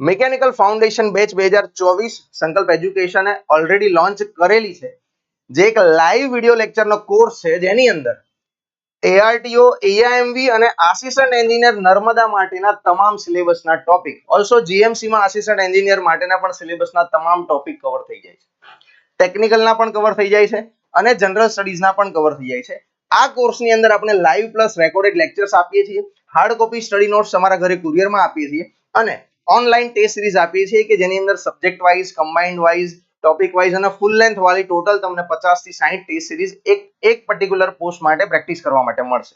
Mechanical foundation batch બે હજાર ચોવીસ સંકલ્પ એજ્યુકેશને ઓલરેડી લોન્ચ કરેલી છે. જે એક લાઈવ વિડિયો લેક્ચરનો કોર્સ છે જેની અંદર એઆરટીઓ એઆઈએમવી અને આસિસ્ટન્ટ એન્જિનિયર નર્મદા માટેના તમામ સિલેબસના ટોપિક ઓલસો જીએમસીમાં આસિસ્ટન્ટ એન્જિનિયર માટેના પણ સિલેબસના તમામ ટોપિક કવર થઈ જાય છે. ટેકનિકલના પણ કવર થઈ જાય છે અને જનરલ સ્ટડીઝના પણ કવર થઈ જાય છે. આ કોર્સની અંદર આપણે લાઈવ પ્લસ રેકોર્ડેડ લેક્ચર્સ આપીએ છીએ. હાર્ડ કોપી સ્ટડી નોટ્સ તમારા ઘરે કુરિયરમાં આપીએ છીએ. અને ઓનલાઈન ટેસ્ટ સિરીઝ આપીએ છીએ કે જેની અંદર subject wise combined wise topic wise અને ફૂલ લેન્થ વાળી ટોટલ તમને 50 થી 60 ટેસ્ટ સિરીઝ એક એક પર્ટિક્યુલર પોસ્ટ માટે પ્રેક્ટિસ કરવા માટે મળશે.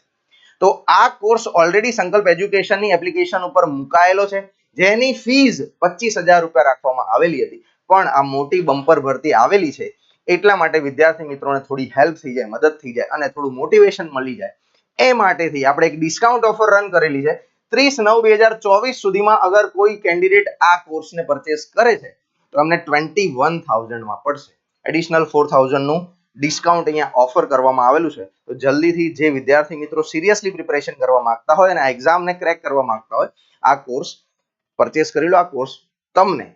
તો આ કોર્સ ઓલરેડી સંકલ્પ એજ્યુકેશનની એપ્લિકેશન ઉપર મુકાયેલો છે, જેની ફીસ પચીસ હજાર રૂપિયા રાખવામાં આવેલી હતી. પણ આ મોટી બમ્પર ભરતી આવેલી છે, એટલા માટે વિદ્યાર્થી મિત્રોને થોડી હેલ્પ થઈ જાય, મદદ થઈ જાય અને થોડું મોટિવેશન મળી જાય. એ માટેથી આપણે એક ડિસ્કાઉન્ટ ઓફર રન કરેલી છે ત્રીસ નવ બે હજાર ચોવીસ સુધીમાં અગર કોઈ કેન્ડિડેટ આ કોર્સને પરચેસ કરે છે, તો અમને ટ્વેન્ટી વન થાઉઝન્ડમાં પડશે. એડિશનલ ફોર થાઉઝન્ડનું ડિસ્કાઉન્ટ અહીંયા ઓફર કરવામાં આવેલું છે. તો જલ્દીથી જે વિદ્યાર્થી મિત્રો સિરિયસલી પ્રિપેરેશન કરવા માંગતા હોય અને આ એક્ઝામને ક્રેક કરવા માંગતા હોય, આ કોર્સ પરચેસ કરી લો, આ કોર્સ તમને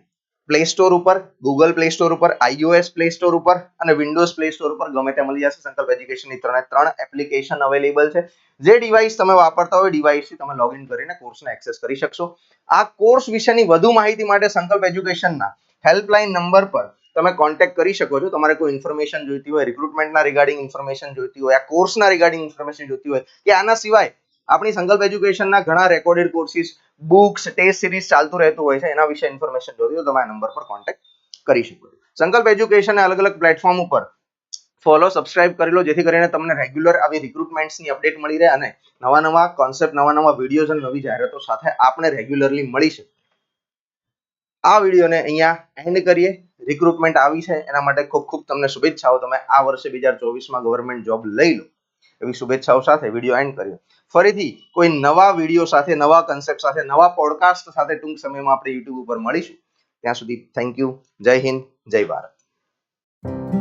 પ્લે સ્ટોર ઉપર ગૂગલ પ્લે સ્ટોર ઉપર આઈઓએસ પ્લે સ્ટોર ઉપર અને વિન્ડોઝ પ્લે સ્ટોર ઉપર ગમે તે મળી જશે. સંકલ્પ એજ્યુકેશનની ત્રણે ત્રણ એપ્લિકેશન અવેલેબલ છે. જે ડિવાઇસ તમે વાપરતા હોય ડિવાઇસથી તમે લોગિન કરીને કોર્સને એક્સેસ કરી શકશો. આ કોર્સ વિશેની વધુ માહિતી માટે સંકલ્પ એજ્યુકેશનના હેલ્પલાઇન નંબર પર તમે કોન્ટેક્ટ કરી શકો છો. તમારે કોઈ ઇન્ફોર્મેશન જોઈતી હોય રિક્રુટમેન્ટના રિગાર્ડિંગ ઇન્ફોર્મેશન જોઈતી હોય, આ કોર્સના રિગાર્ડિંગ ઇન્ફોર્મેશન જોઈતી હોય, કે આના સિવાય આપણી સંકલ્પ એજ્યુકેશનના ઘણા recorded courses books test series ચાલતું રહેતું હોય છે, એના વિશે ઇન્ફોર્મેશન જોઈએ તો તમે નંબર પર કોન્ટેક્ટ કરી શકો સંકલ્પ એજ્યુકેશન અલગ અલગ પ્લેટફોર્મ ઉપર ફોલો સબસ્ક્રાઇબ કરી લો, જેથી કરીને તમને રેગ્યુલર આવી રિક્રુટમેન્ટ્સની અપડેટ મળી રહે અને નવા નવા કોન્સેપ્ટ નવા નવા વિડીયોઝ અને નવી જાહેરાતો સાથે આપણે રેગ્યુલરલી મળી શકે. આ વિડીયોને અહીંયા એન્ડ કરીએ. રિક્રુટમેન્ટ આવી છે, એના માટે ખૂબ ખૂબ તમને શુભેચ્છાઓ. તમે આ વર્ષે બે હજાર ચોવીસમાં ગવર્મેન્ટ જોબ લઈ લો. એવી શુભેચ્છાઓ સાથે વીડિયો એન્ડ કર્યો ફરીથી કોઈ નવા વીડિયો સાથે, નવા કન્સેપ્ટ સાથે, નવા પોડકાસ્ટ સાથે ટૂંક સમયમાં આપણે યુટ્યુબ ઉપર મળીશું. ત્યાં સુધી થેન્ક યુ જય હિન્દ, જય ભારત.